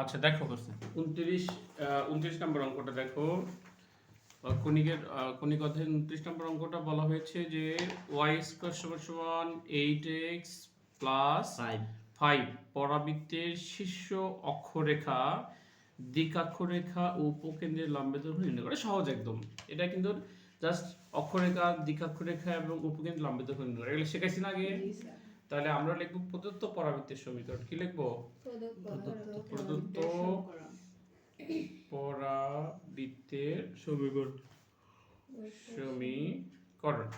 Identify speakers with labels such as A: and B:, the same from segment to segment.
A: আচ্ছা দেখো উনত্রিশ উনত্রিশ নম্বর অঙ্কটা দেখো। কণিকের কণিক অধ্যায়ের উনত্রিশ নম্বর অঙ্কটা বলা হয়েছে যে ওয়াই স্কোয়ার সমান সমান এইট এক্স প্লাস
B: ফাইভ।
A: পরাবৃত্তের শীর্ষ অক্ষরেখা দ্বিকাক্ষরেখা ও উপকেন্দ্রের লম্বের দৈর্ঘ্য নির্ণয় করে। সহজ একদম। এটা কিন্তু জাস্ট অক্ষরেখা দ্বিকাক্ষরেখা এবং উপকেন্দ্র লম্বের দৈর্ঘ্য নির্ণয় করে। এগুলো শেখাইছি না আগে তাহলে আমরা লিখব প্রদত্ত পরাবৃত্তের সমীকরণ। কি লিখব? প্রদত্ত পরাবৃত্তের সমীকরণ। সমীকরণ।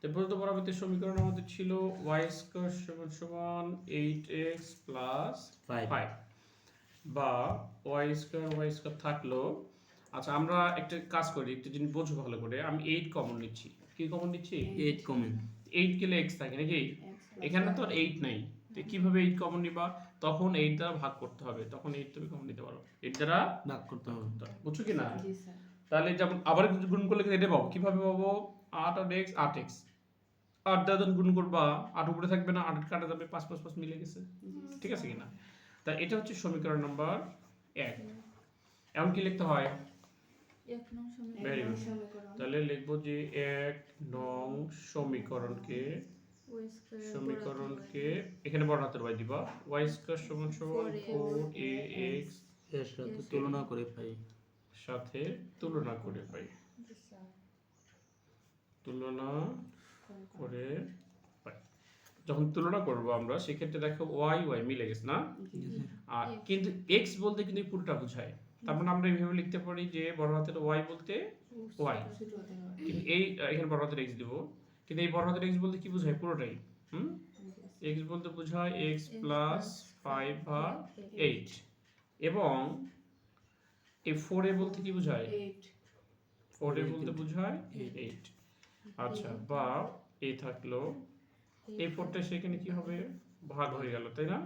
A: তো প্রদত্ত পরাবৃত্তের সমীকরণ আমাদের ছিল ওয়াই স্কোয়ার সমান সমান এইট এক্স প্লাস
B: ফাইভ।
A: বা ওয়াই স্কোয়ার ওয়াই স্কোয়ার থাকল। আচ্ছা আমরা একটা কাজ করি একটা জিনিস বোঝো ভালো করে। আমি এইট কমন নিচ্ছি। কি কমন নিচ্ছি?
B: এইট কমেন
A: এইট গেলে এক্স থাকে নাকি? এখানে তো আর এইট নাই। তো কীভাবে এইট কমন নিবা? তখন এইট দ্বারা ভাগ করতে হবে। তখন এইট তুমি কমন নিতে পারো। এইট দ্বারা
B: ভাগ করতে হবে।
A: বুঝছ কি না? তাহলে যেমন আবার গুণ করলে কিন্তু এটা পাবো। কীভাবে পাবো? আট আর এক্স আট এক্স আট দ্বারা যখন গুণ করবা। আট উপরে থাকবে না আট কাটা যাবে পাঁচ পাঁচ পাঁচ মিলে গেছে। ঠিক আছে কিনা তা এটা হচ্ছে সমীকরণ নাম্বার এক। এমন কি লিখতে হয়. তাহলে লিখব যে এক নং সমীকরণকে সমীকরণকে এখানে বড় হাতের ওয়াই দিবা। ওয়াই স্কোয়ার সমান সমান ফোর এ
B: এক্সের সাথে তুলনা করে পাই।
A: সাথে তুলনা করে পাই। তুলনা করে পাই। যখন তুলনা করব আমরা সেক্ষেত্রে দেখো ওয়াই ওয়াই মিলে গেছে না? আর কিন্তু এক্স বলতে কিন্তু পুরোটা বোঝায়। তার মানে আমরা এইভাবে লিখতে পারি যে বড় হাতের ওয়াই বলতে ওয়াই। কিন্তু এই এখানে বড় হাতের এক্স দিব। কিন্তু এই বড় হাতের এক্স বলতে কি বোঝায়? পুরোটাই। হুম? এক্স বলতে বোঝায় এক্স প্লাস ফাইভ বা এইট এবং এই ফোর এ বলতে কি বোঝায়? ফোর এ বলতে বোঝায় এইট আচ্ছা বা এই থাকল। এই ফোরটা সেখানে কি হবে? ভাগ হয়ে গেল তাই না?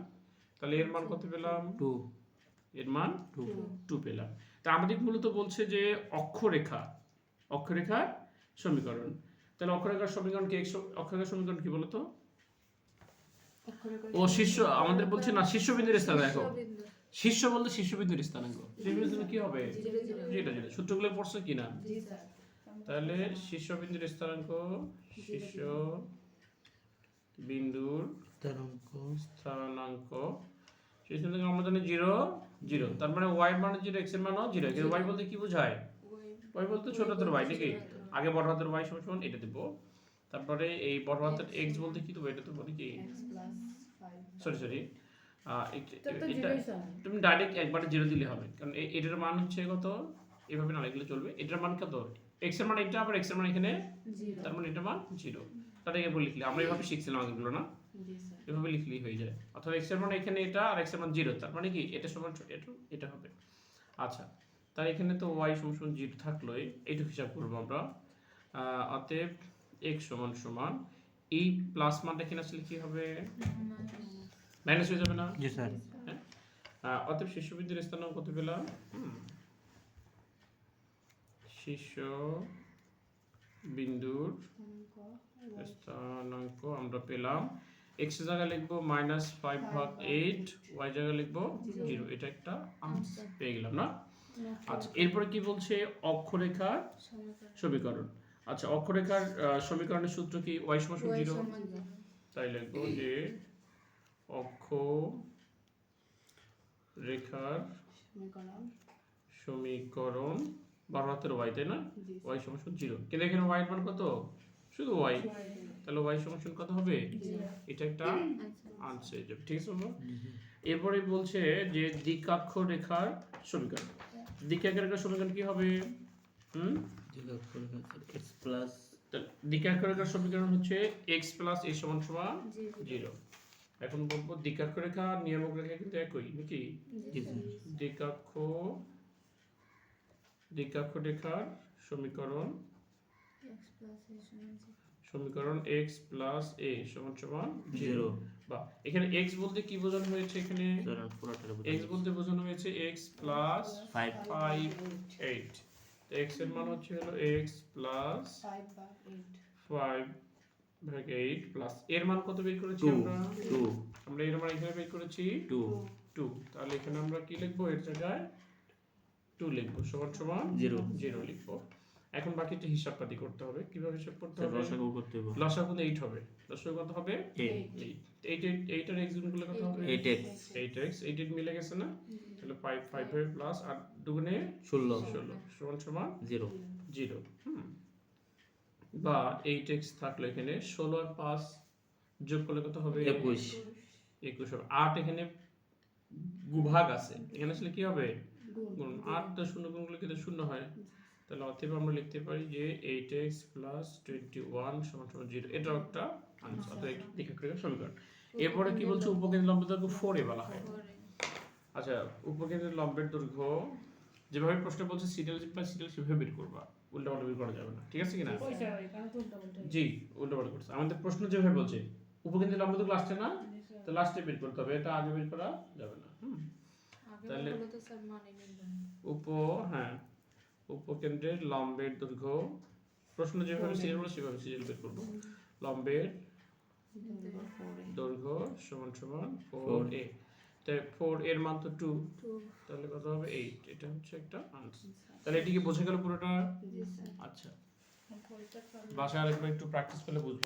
A: তাহলে এর মান কত পেলাম?
B: টু
A: এর মান
B: টু
A: টু পেলাম। তা আমাদের মূলত বলছে যে অক্ষরেখা। অক্ষরেখার সমীকরণ। তাহলে অক্ষরেখার সমীকরণ কি? অক্ষরেখার সমীকরণ কি বলতো? ও শীর্ষ আমাদের বলছে না শীর্ষবিন্দুর স্থান দেখো। শীর্ষ বলতে শীর্ষবিন্দুর স্থানাঙ্ক শীর্ষবিন্দু কি হবে? যেটা যেটা সূত্রগুলো পড়ছো কি না তাহলে শীর্ষবিন্দুর স্থানাঙ্ক শীর্ষ বিন্দুর
B: স্থানাঙ্ক।
A: স্থানাঙ্ক। সেই সূত্র আমরা জানি জিরো জিরো। তার মানে ওয়াই মানে জিরো এক্সের মানও জিরো। কিন্তু ওয়াই বলতে কি বোঝায়? বলতে ছোট হাতের ওয়াই নাকি? আগে বড় হাতের ওয়াই সমান সমান এটা দিব। তারপরে এই বড় হাতের এক্স বলতে কি দেবো? এটা তো বলি কি সরি সরি তুমি ডাইরেক্ট একবারে জিরো দিলে হবে। কারণ এটার মান হচ্ছে কত? এভাবে না লিখলে চলবে। এটার মান কত? এক্সের মান এটা আবার এক্সের মান এখানে তার মানে এটার মান জিরো তাহলে এভাবে লিখলে আমরা এভাবে শিখছিলাম আগেগুলো না? এভাবে লিখলেই হয়ে যায়। অথবা এক্সের মান এখানে এটা আর এক্সের মান জিরো তার মানে কি? এটা সমান এটা এটা হবে। আচ্ছা। তার এখানে তো ওয়াই সমান সমান জিরো থাকলোই এইটুকু হিসাব করব আমরা। অতএব এক্স সমান সমান এই প্লাস মানটা এখানে আসলে কি হবে? মাইনাস হয়ে যাবে না?
B: জি স্যার।
A: আহ, অতএব শীর্ষবিন্দুর স্থানাঙ্ক কত পেলাম। শীর্ষ বিন্দুর স্থানাঙ্ক আমরা পেলাম। এক্স জায়গায় লিখব মাইনাস ফাইভ ভাগ এইট ওয়াই জায়গায় লিখব জিরো। এটা একটা আনসার পেয়ে গেলাম না? আচ্ছা এরপরে কি বলছে? অক্ষরেখার সমীকরণ। আচ্ছা অক্ষরেখার সমীকরণের সূত্র কি? ওয়াই সমান জিরো? তাই লিখব যে অক্ষ রেখার সমীকরণ বারো হাতের ওয়াই তাই না? ওয়াই সমান জিরো। কিন্তু এখানে ওয়াই মান কত? শুধু ওয়াই। তাহলে ওয়াই সমান কত হবে? এটা একটা আনসার ঠিক আছে? এরপরে বলছে যে দ্বিকাক্ষ রেখার সমীকরণ। দ্বিকাক্ষ রেখার সমীকরণ কি হবে? হুম?
B: এক্স প্লাস
A: সমীকরণ হচ্ছে এক্স প্লাস এ সমান সমান জিরো। এখন বলব দ্বিকাক্ষ রেখা নিয়ামক রেখা কিন্তু একই নাকি? দ্বিকাক্ষ দ্বিকাক্ষ রেখার সমীকরণ সমীকরণ x প্লাস a সমান সমান জিরো। বা এখানে x বলতে কি বোঝানো হয়েছে এখানে? x বলতে বোঝানো হয়েছে x plus
B: five
A: five eight তো x এর মান হচ্ছে হলো x প্লাস ফাইভ ভাগ এইট প্লাস এর মান কত বের করেছি আমরা?
B: টু
A: আমরা এর মান এখানে বের করেছি?
B: টু
A: টু তাহলে এখানে আমরা কি লিখব? এর জায়গায় টু লিখব। সমান সমান
B: জিরো
A: জিরো লিখব। এখন বাকিটা হিসাব পাতি করতে হবে কীভাবে হিসাব করতে হবে?
B: রসাগু করতে হবে।
A: লসাগু এইট হবে। লসাগু কত হবে?
B: এইট
A: এইট এইট এইট এর এক্স গুণগুলো কত হবে?
B: Eight x
A: eight x eight eight মিলে গেছে না? তাহলে ফাইভ ফাইভ ফাইভ প্লাস আর দুগুণে
B: ষোলো।
A: ষোলো। সমান সমান
B: জিরো
A: জিরো হুম। বা এইট এক্স থাকল এখানে ষোলো আর পাঁচ যোগ করলে কত হবে?
B: একুশ।
A: একুশ হবে। আট এখানে গুভাগ আছে। এখানে আসলে কি হবে? গুণ। আট তো শূন্য গুণ করলে কিন্তু শূন্য হয়। তাহলে অতএব আমরা লিখতে পারি যে eight x plus twenty one সমান সমান জিরো এটাও একটা দীক্ষাকৃত সমীকরণ। এরপরে কি বলছে? উপকেন্দ্র লম্ব দৈর্ঘ্য ফোর এ বলা হয়। আচ্ছা উপকেন্দ্রের লম্বের দৈর্ঘ্য যেভাবে প্রশ্ন বলছে সিরিয়াল প্লাস সিরিয়াল সেভাবে বের করবা। উল্টা পাল্টা বের করা যাবে না ঠিক আছে
C: উল্টা পাল্টা।
A: জি উল্টা পাল্টা করছে। আমাদের প্রশ্ন যেভাবে বলছে উপকেন্দ্রের লম্ব দৈর্ঘ্য লাস্টে না? তো লাস্টে বের করতে হবে এটা আগে বের করা যাবে না। হুম তাহলে-
C: মানে না।
A: উপ হ্যাঁ উপকেন্দ্রের লম্বের দৈর্ঘ্য। প্রশ্ন যেভাবে সিরিয়াল বলে সেভাবে সিরিয়াল বের করব। লম্বের দৈর্ঘ্য সমান সমান ফোর এ তাই ফোর এর মান তো টু
C: তো,
A: তাহলে কত হবে এইট এটা হচ্ছে একটা আনসার তাহলে এটিকে বোঝা গেল পুরোটা? আচ্ছা। বাসায় আরেকবার একটু প্র্যাকটিস করলে বুঝব।